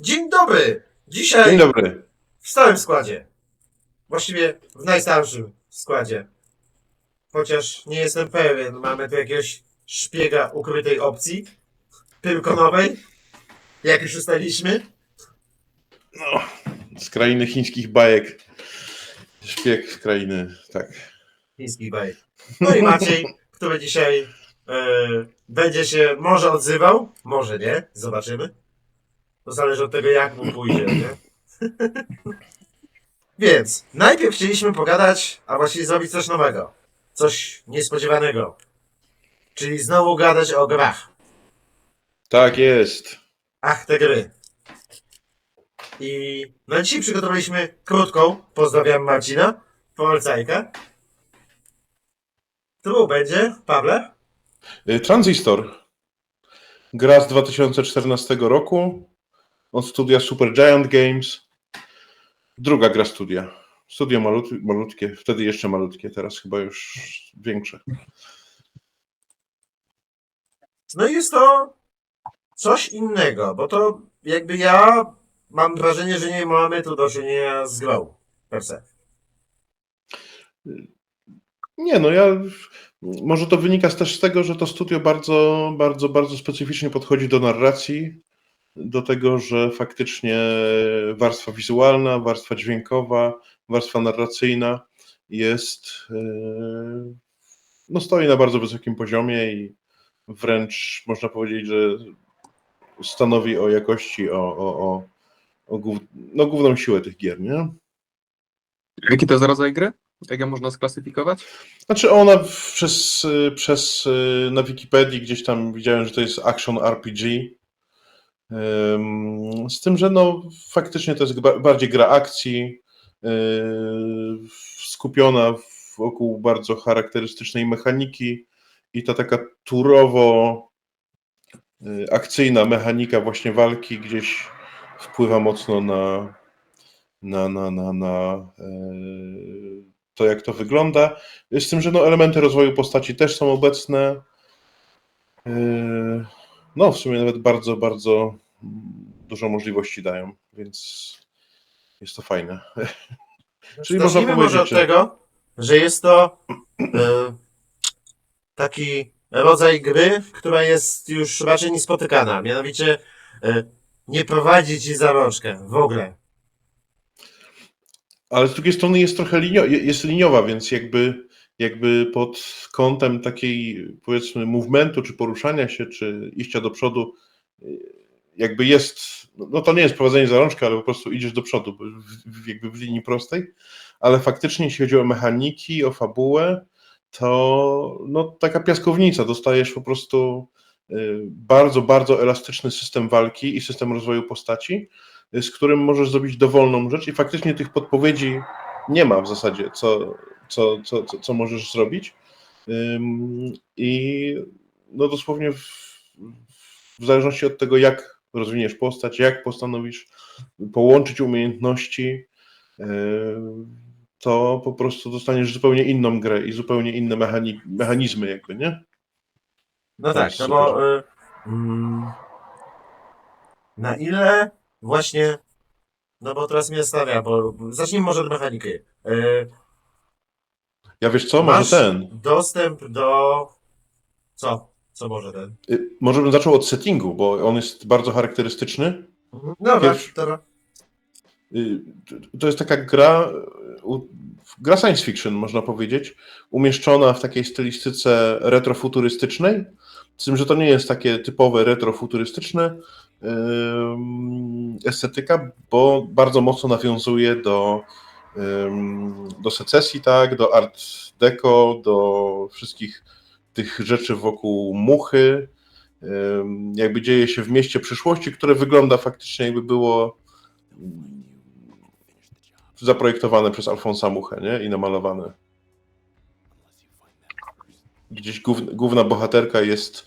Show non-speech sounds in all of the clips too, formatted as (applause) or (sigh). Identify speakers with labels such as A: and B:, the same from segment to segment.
A: Dzień dobry! Dzisiaj
B: Dzień dobry.
A: w stałym składzie. Właściwie w najstarszym składzie. Chociaż nie jestem pewien, mamy tu jakiegoś szpiega ukrytej opcji. Pyrkonowej. Jak już ustaliliśmy.
B: No, z krainy chińskich bajek. Szpieg z krainy, tak.
A: Chińskich bajek. No i Maciej, który dzisiaj e, będzie się może odzywał, może nie, zobaczymy. To zależy od tego, jak mu pójdzie, nie? (laughs) Więc najpierw chcieliśmy pogadać, a właściwie zrobić coś nowego. Coś niespodziewanego. Czyli znowu gadać o grach.
B: Tak jest.
A: Ach, te gry. I na dzisiaj przygotowaliśmy krótką, pozdrawiam Marcina, polecajkę. Którą będzie, Pawle?
B: Y, Transistor. Gra z 2014 roku od studia Supergiant Games. Druga gra studia. Studio malut, malutkie, wtedy jeszcze malutkie, teraz chyba już większe.
A: No i jest to coś innego, bo to jakby ja mam wrażenie, że nie mamy tu do czynienia z grą per se.
B: Nie, no ja. Może to wynika też z tego, że to studio bardzo, bardzo, bardzo specyficznie podchodzi do narracji, do tego, że faktycznie warstwa wizualna, warstwa dźwiękowa, warstwa narracyjna jest. yy, No, stoi na bardzo wysokim poziomie i wręcz można powiedzieć, że stanowi o jakości, o, o, o, o głów, no, główną siłę tych gier, nie?
C: Jaki to jest rodzaj gry? Jak ją można sklasyfikować?
B: Znaczy ona przez, przez y, na Wikipedii gdzieś tam widziałem, że to jest action RPG. Z tym, że no faktycznie to jest ba- bardziej gra akcji, y, skupiona wokół bardzo charakterystycznej mechaniki i ta taka turowo y, akcyjna mechanika właśnie walki gdzieś wpływa mocno na, na, na, na, na y, to, jak to wygląda. Z tym, że no, elementy rozwoju postaci też są obecne. No, w sumie nawet bardzo, bardzo dużo możliwości dają, więc jest to fajne. Czyli można
A: Zacznijmy może od
B: powiedzieć, że-
A: tego, że jest to e, taki rodzaj gry, która jest już raczej niespotykana. Mianowicie e, nie prowadzi ci za rączkę w ogóle.
B: Ale z drugiej strony jest trochę linio, jest liniowa, więc jakby, jakby pod kątem takiej powiedzmy movementu, czy poruszania się, czy iścia do przodu, yy, jakby jest, no to nie jest prowadzenie za rączkę, ale po prostu idziesz do przodu, w, jakby w linii prostej, ale faktycznie jeśli chodzi o mechaniki, o fabułę, to no, taka piaskownica, dostajesz po prostu yy, bardzo, bardzo elastyczny system walki i system rozwoju postaci, z którym możesz zrobić dowolną rzecz i faktycznie tych podpowiedzi nie ma w zasadzie, co, co, co, co, co możesz zrobić. I no dosłownie w, w zależności od tego, jak rozwiniesz postać, jak postanowisz połączyć umiejętności, to po prostu dostaniesz zupełnie inną grę i zupełnie inne mechani- mechanizmy, jakby, nie?
A: No tak,
B: jest
A: no bo y, mm, na ile właśnie, no bo teraz mnie stawia, bo zacznijmy może od mechaniki. Y,
B: Ja wiesz co,
A: masz
B: może ten.
A: dostęp do... Co? Co może ten?
B: Y, Może bym zaczął od settingu, bo on jest bardzo charakterystyczny.
A: Dobra,
B: Pierwszy-. Y, To jest taka gra, u- gra science fiction, można powiedzieć, umieszczona w takiej stylistyce retrofuturystycznej, z tym, że to nie jest takie typowe retrofuturystyczne ym, estetyka, bo bardzo mocno nawiązuje do, do secesji, tak, do art deco, do wszystkich tych rzeczy wokół muchy, jakby dzieje się w mieście przyszłości, które wygląda faktycznie jakby było zaprojektowane przez Alfonsa Muchę nie? i namalowane. Gdzieś głów, główna bohaterka jest,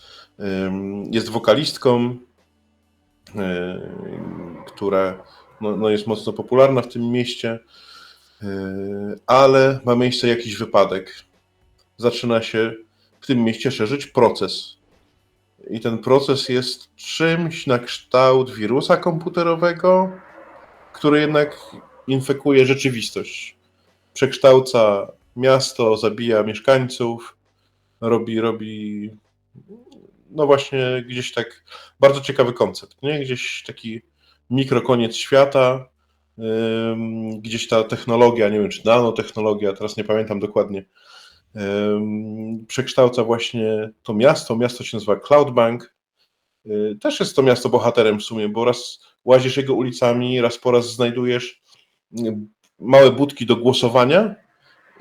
B: jest wokalistką, ym, która no, no jest mocno popularna w tym mieście, ale ma miejsce jakiś wypadek. Zaczyna się w tym mieście szerzyć proces I ten proces jest czymś na kształt wirusa komputerowego, który jednak infekuje rzeczywistość. Przekształca miasto, zabija mieszkańców, robi, robi. No właśnie, gdzieś tak. Bardzo ciekawy koncept, nie? Gdzieś taki mikrokoniec świata, gdzieś ta technologia, nie wiem czy nanotechnologia, teraz nie pamiętam dokładnie, przekształca właśnie to miasto. Miasto się nazywa Cloudbank. Y, Też jest to miasto bohaterem w sumie, bo raz łazisz jego ulicami, raz po raz znajdujesz y, małe budki do głosowania,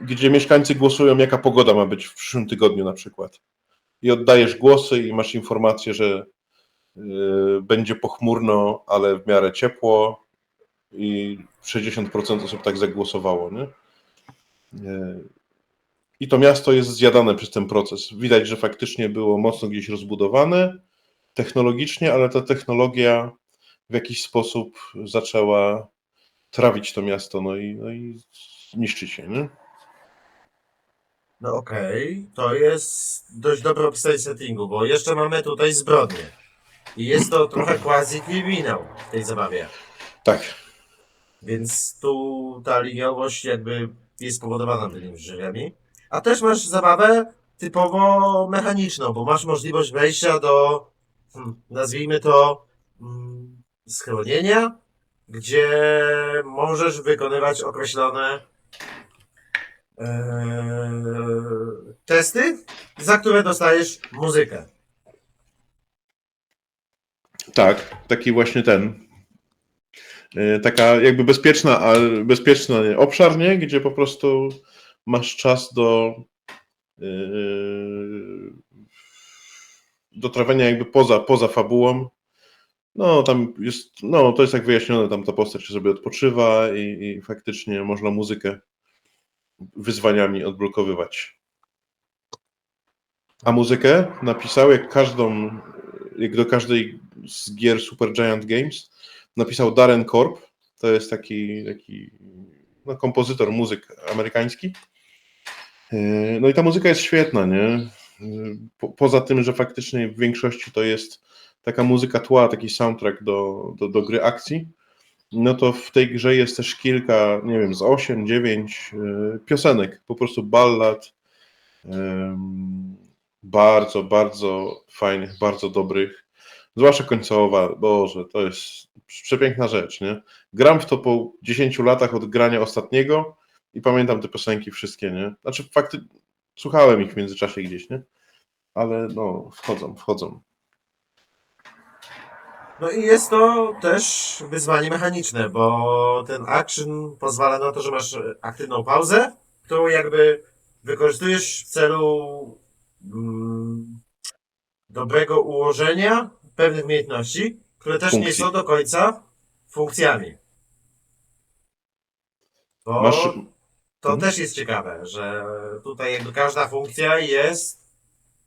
B: gdzie mieszkańcy głosują, jaka pogoda ma być w przyszłym tygodniu na przykład. I oddajesz głosy i masz informację, że y, będzie pochmurno, ale w miarę ciepło i 60% osób tak zagłosowało. Nie? Y, I to miasto jest zjadane przez ten proces. Widać, że faktycznie było mocno gdzieś rozbudowane technologicznie, ale ta technologia w jakiś sposób zaczęła trawić to miasto, no i, no i niszczy się. Nie?
A: No okej, to jest dość dobre opisanie settingu, bo jeszcze mamy tutaj zbrodnię. I jest to trochę quasi kryminał w tej zabawie.
B: Tak.
A: Więc tu ta liniowość jakby jest spowodowana tymi drzwiami. A też masz zabawę typowo mechaniczną, bo masz możliwość wejścia do, hmm, nazwijmy to, mm, schronienia, gdzie możesz wykonywać określone eee, testy, za które dostajesz muzykę.
B: Tak, taki właśnie ten. E, Taka jakby bezpieczna, ale bezpieczny obszar, nie? gdzie po prostu masz czas do e, do trawienia jakby poza, poza fabułą. No, tam jest, no, to jest jak wyjaśnione, tam ta postać sobie odpoczywa i, i faktycznie można muzykę wyzwaniami odblokowywać. A muzykę napisał, jak każdą, jak do każdej z gier Supergiant Games, napisał Darren Korb. To jest taki, taki no, kompozytor muzyk amerykański. Yy, No i ta muzyka jest świetna, nie? Yy, Po, poza tym, że faktycznie w większości to jest taka muzyka tła, taki soundtrack do, do, do gry akcji, no to w tej grze jest też kilka, nie wiem, z 8, 9 yy, piosenek, po prostu ballad, bardzo, bardzo fajnych, bardzo dobrych, zwłaszcza końcowa, Boże, to jest przepiękna rzecz, nie? Gram w to po 10 latach od grania ostatniego i pamiętam te piosenki wszystkie, nie? Znaczy fakty, słuchałem ich w międzyczasie gdzieś, nie? Ale no, wchodzą, wchodzą.
A: No i jest to też wyzwanie mechaniczne, bo ten action pozwala na to, że masz aktywną pauzę, którą jakby wykorzystujesz w celu mm, dobrego ułożenia pewnych umiejętności, które też nie
B: Funkcji.
A: są do końca funkcjami. Bo
B: Masz,
A: to
B: Mhm.
A: też jest ciekawe, że tutaj jakby każda funkcja jest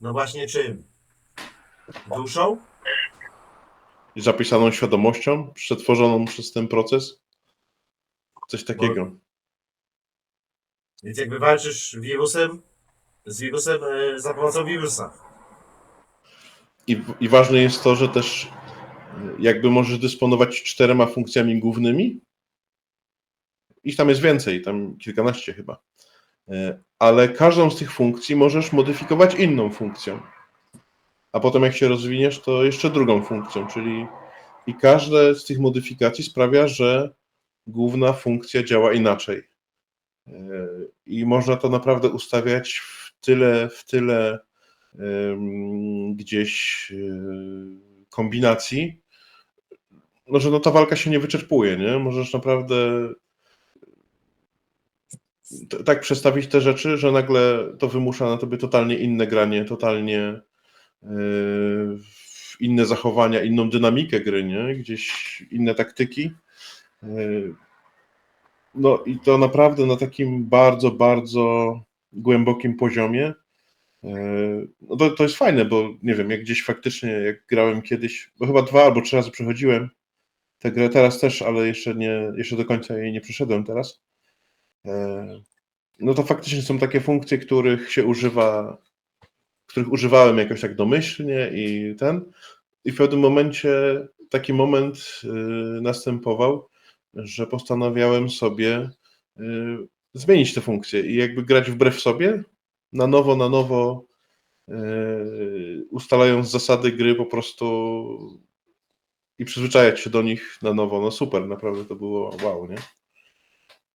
A: no właśnie czym? Duszą?
B: zapisaną świadomością, przetworzoną przez ten proces. Coś takiego.
A: Więc jakby walczysz wirusem, z wirusem e, za pomocą wirusa.
B: I, I ważne jest to, że też jakby możesz dysponować czterema funkcjami głównymi. Ich tam jest więcej, tam kilkanaście chyba. Y, Ale każdą z tych funkcji możesz modyfikować inną funkcją. A potem jak się rozwiniesz, to jeszcze drugą funkcją, czyli i każde z tych modyfikacji sprawia, że główna funkcja działa inaczej. Y, I można to naprawdę ustawiać w tyle, w tyle gdzieś yy, kombinacji, no że no ta walka się nie wyczerpuje, nie? Możesz naprawdę tak przestawić te rzeczy, że nagle to wymusza na tobie totalnie inne granie, totalnie yy, inne zachowania, inną dynamikę gry, nie? Gdzieś inne taktyki. Yy, No i to naprawdę na takim bardzo, bardzo głębokim poziomie. Yy, No to, to jest fajne, bo nie wiem, jak gdzieś faktycznie, jak grałem kiedyś, bo chyba dwa albo trzy razy przechodziłem tę grę, teraz też, ale jeszcze nie, jeszcze do końca jej nie przeszedłem teraz. Yy, No to faktycznie są takie funkcje, których się używa, których używałem jakoś tak domyślnie i ten. I w pewnym momencie taki moment y, następował, że postanawiałem sobie y, zmienić te funkcje i jakby grać wbrew sobie, na nowo, na nowo, ustalając zasady gry po prostu i przyzwyczajać się do nich na nowo. No super, naprawdę to było wow, nie?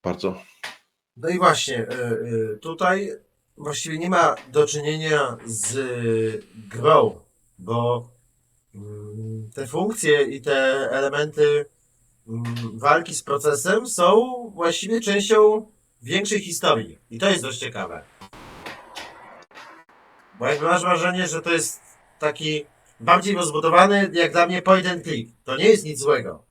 B: Bardzo.
A: No i właśnie, y, y, tutaj właściwie nie ma do czynienia z y, grą, bo mm, te funkcje i te elementy mm, walki z procesem są właściwie częścią większej historii. I to jest dość ciekawe. Bo jakby masz wrażenie, że to jest taki bardziej rozbudowany, jak dla mnie, point and click. To nie jest nic złego.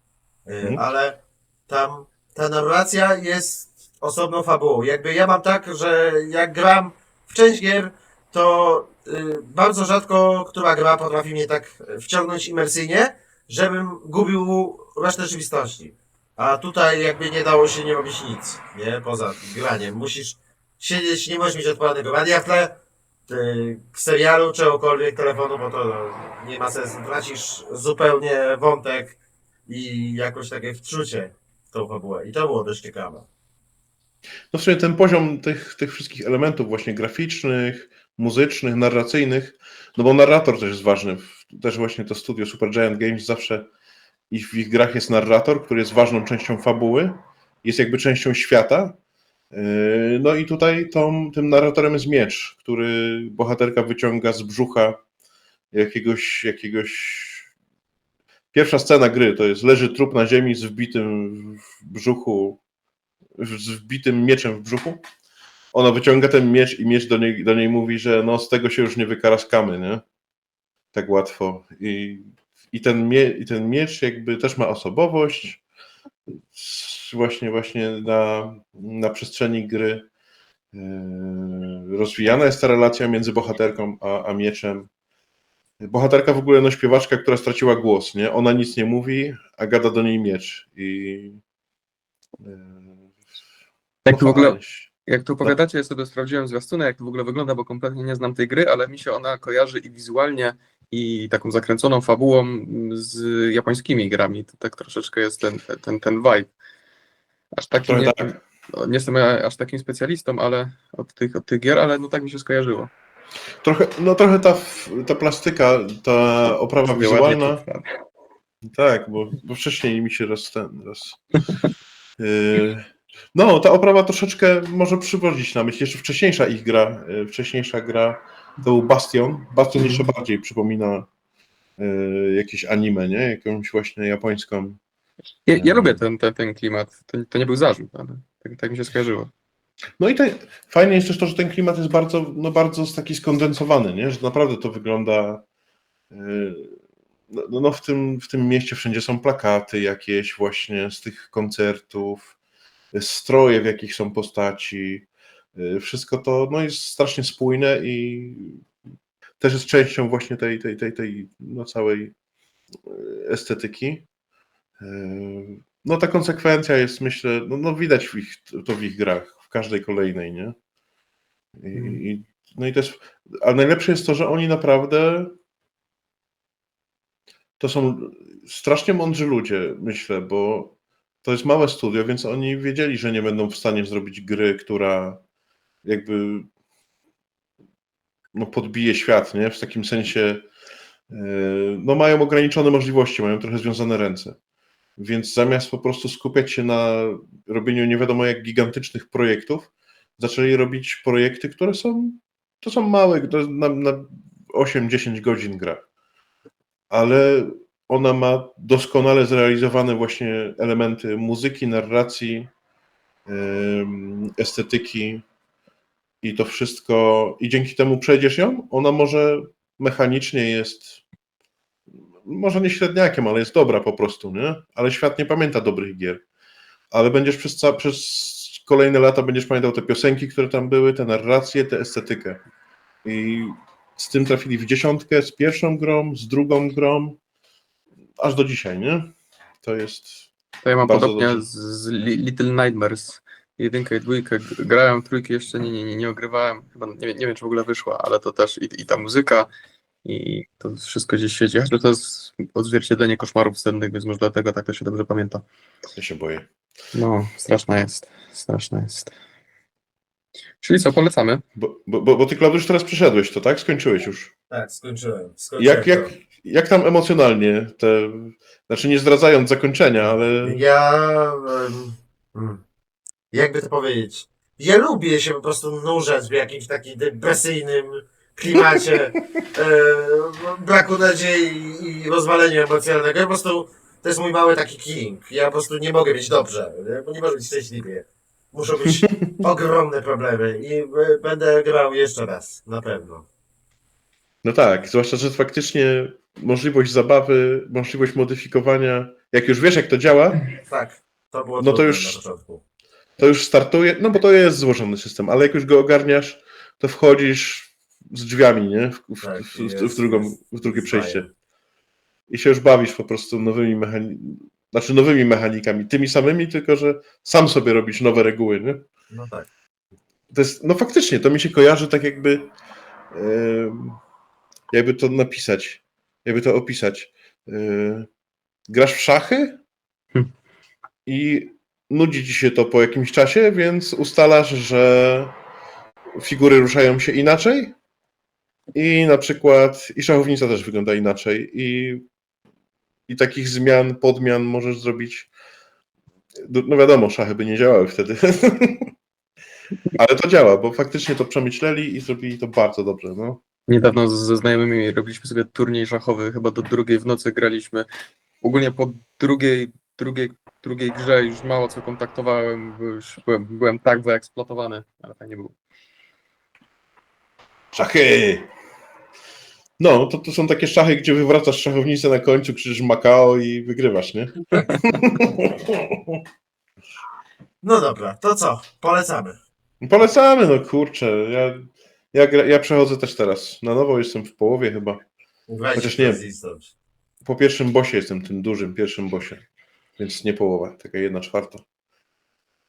A: Y,
B: Mhm.
A: Ale tam ta narracja jest osobną fabułą. Jakby ja mam tak, że jak gram w część gier, to y, bardzo rzadko która gra potrafi mnie tak wciągnąć imersyjnie, żebym gubił resztę rzeczywistości. A tutaj jakby nie dało się nie robić nic, nie? Poza graniem. Musisz siedzieć, nie możesz mieć odpalonego radia w tle, serialu, czegokolwiek, telefonu, bo to no, nie ma sensu. Tracisz zupełnie wątek i jakoś takie wczucie w tą fabułę. I to było dość ciekawe.
B: No w sumie ten poziom tych, tych wszystkich elementów właśnie graficznych, muzycznych, narracyjnych, no bo narrator też jest ważny. Też właśnie to studio Supergiant Games zawsze i w ich grach jest narrator, który jest ważną częścią fabuły, jest jakby częścią świata. Yy, No i tutaj tą, tym narratorem jest miecz, który bohaterka wyciąga z brzucha jakiegoś, jakiegoś... Pierwsza scena gry to jest leży trup na ziemi z wbitym w brzuchu z wbitym mieczem w brzuchu. Ona wyciąga ten miecz i miecz do niej, do niej mówi, że no z tego się już nie wykaraskamy, nie? Tak łatwo. I, i, ten, mie, I ten miecz jakby też ma osobowość. Właśnie, właśnie na, na przestrzeni gry yy, rozwijana jest ta relacja między bohaterką a, a mieczem. Bohaterka w ogóle, no śpiewaczka, która straciła głos, nie? Ona nic nie mówi, a gada do niej miecz. I yy,
C: Jak to w ogóle, jak tu opowiadacie, ja sobie sprawdziłem zwiastunek, jak to w ogóle wygląda, bo kompletnie nie znam tej gry, ale mi się ona kojarzy i wizualnie, i taką zakręconą fabułą z japońskimi grami. To tak troszeczkę jest ten, ten, ten vibe. Aż taki
B: Trochę
C: nie,
B: tak.
C: no, nie jestem aż takim specjalistą, ale od tych, od tych gier, ale no tak mi się skojarzyło.
B: Trochę, no trochę ta, ta plastyka, ta oprawa wizualna. Tak, bo, bo wcześniej mi się raz ten. Raz, yy, (laughs) no, ta oprawa troszeczkę może przywodzić na myśl. Jeszcze wcześniejsza ich gra, yy, wcześniejsza gra to był Bastion. Bastion jeszcze bardziej przypomina yy, jakieś anime, nie? Jakąś właśnie japońską.
C: Ja, ja lubię ten, ten, ten klimat. To, to nie był zarzut, ale tak, tak mi się skojarzyło.
B: No i te, fajnie jest też to, że ten klimat jest bardzo, no bardzo taki skondensowany, nie? że naprawdę to wygląda. yy, No, no- no w, tym, w tym mieście wszędzie są plakaty jakieś właśnie z tych koncertów, stroje, w jakich są postaci. yy, Wszystko to no, jest strasznie spójne i też jest częścią właśnie tej, tej, tej, tej no, całej yy, estetyki. No ta konsekwencja jest, myślę, no, no widać w ich, to w ich grach, w każdej kolejnej, nie? I,
C: Mhm.
B: i, no i też, a najlepsze jest to, że oni naprawdę to są strasznie mądrzy ludzie, myślę, bo to jest małe studio, więc oni wiedzieli, że nie będą w stanie zrobić gry, która jakby no, podbije świat, nie? W takim sensie yy, no mają ograniczone możliwości, mają trochę związane ręce. Więc zamiast po prostu skupiać się na robieniu nie wiadomo jak gigantycznych projektów, zaczęli robić projekty, które są, to są małe, to na, na 8-10 godzin gra. Ale ona ma doskonale zrealizowane właśnie elementy muzyki, narracji, estetyki i to wszystko. I dzięki temu przejdziesz ją, ona może mechanicznie jest może nie średniakiem, ale jest dobra po prostu, nie? Ale świat nie pamięta dobrych gier. Ale będziesz przez, ca- przez kolejne lata będziesz pamiętał te piosenki, które tam były, te narracje, tę estetykę. I z tym trafili w dziesiątkę, z pierwszą grą, z drugą grą, aż do dzisiaj, nie? To jest.
C: To ja mam
B: Bardzo
C: podobnie
B: dobrze.
C: z, z Li- Little Nightmares. jedynkę i dwójkę grałem, trójki jeszcze nie, nie, nie, nie ogrywałem. Chyba nie, wiem- nie wiem, czy w ogóle wyszła, ale to też i, i ta muzyka, i to wszystko gdzieś siedzi. Chociaż to jest odzwierciedlenie koszmarów sennych, więc może dlatego tak to się dobrze pamięta.
B: Ja się boję.
C: No, straszna jest. Straszna jest. Czyli co, polecamy?
B: Bo, bo, bo, bo ty, Klaudiusz, teraz przeszedłeś to, tak? Skończyłeś już.
A: Tak, skończyłem. skończyłem
B: Jak, jak, jak tam emocjonalnie te, znaczy nie zdradzając zakończenia, ale
A: Ja. mm, jakby to powiedzieć? Ja lubię się po prostu nurzać w jakimś takim depresyjnym klimacie e, braku nadziei i rozwalenia emocjonalnego. Ja po prostu to jest mój mały taki king. Ja po prostu nie mogę mieć dobrze, nie? nie może być szczęśliwie. Muszą być (laughs) ogromne problemy i e, będę grał jeszcze raz, na pewno.
B: no tak, zwłaszcza, że faktycznie możliwość zabawy, możliwość modyfikowania, jak już wiesz, jak to działa,
A: Tak, to było
B: No to już- to już startuje, no bo to jest złożony system, ale jak już go ogarniasz, to wchodzisz z drzwiami, nie? W, w,
A: Tak,
B: w, w,
A: jest-
B: w, drugą, w drugie przejście. I się już bawisz po prostu nowymi mechanikami, znaczy nowymi mechanikami, tymi samymi, tylko że sam sobie robisz nowe reguły, nie?
A: No tak.
B: To jest, no faktycznie, to mi się kojarzy tak jakby, jakby to napisać, jakby to opisać. Grasz w szachy
C: Hmm.
B: i nudzi ci się to po jakimś czasie, więc ustalasz, że figury ruszają się inaczej i na przykład i szachownica też wygląda inaczej i, i takich zmian, podmian możesz zrobić no no wiadomo, szachy by nie działały wtedy. (laughs) Ale to działa, bo faktycznie to przemyśleli i zrobili to bardzo dobrze. No.
C: Niedawno ze znajomymi robiliśmy sobie turniej szachowy, chyba do drugiej w nocy graliśmy. Ogólnie po drugiej, drugiej, drugiej grze już mało co kontaktowałem, bo już byłem, byłem tak wyeksploatowany, ale fajnie było.
B: Szachy! No, to, to są takie szachy, gdzie wywracasz szachownicę na końcu, krzyżysz Makao i wygrywasz, nie? (laughs)
A: No dobra, to co? Polecamy.
B: Polecamy, no kurczę. Ja, ja, ja przechodzę też teraz. Na nowo jestem w połowie chyba.
A: Grajcie
B: Chociaż nie. Po pierwszym bosie jestem, tym dużym pierwszym bosie. Więc nie połowa, taka jedna czwarta.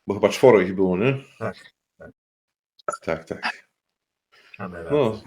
B: Bo chyba czworo ich było, nie?
A: Tak, tak.
B: Tak, tak. No,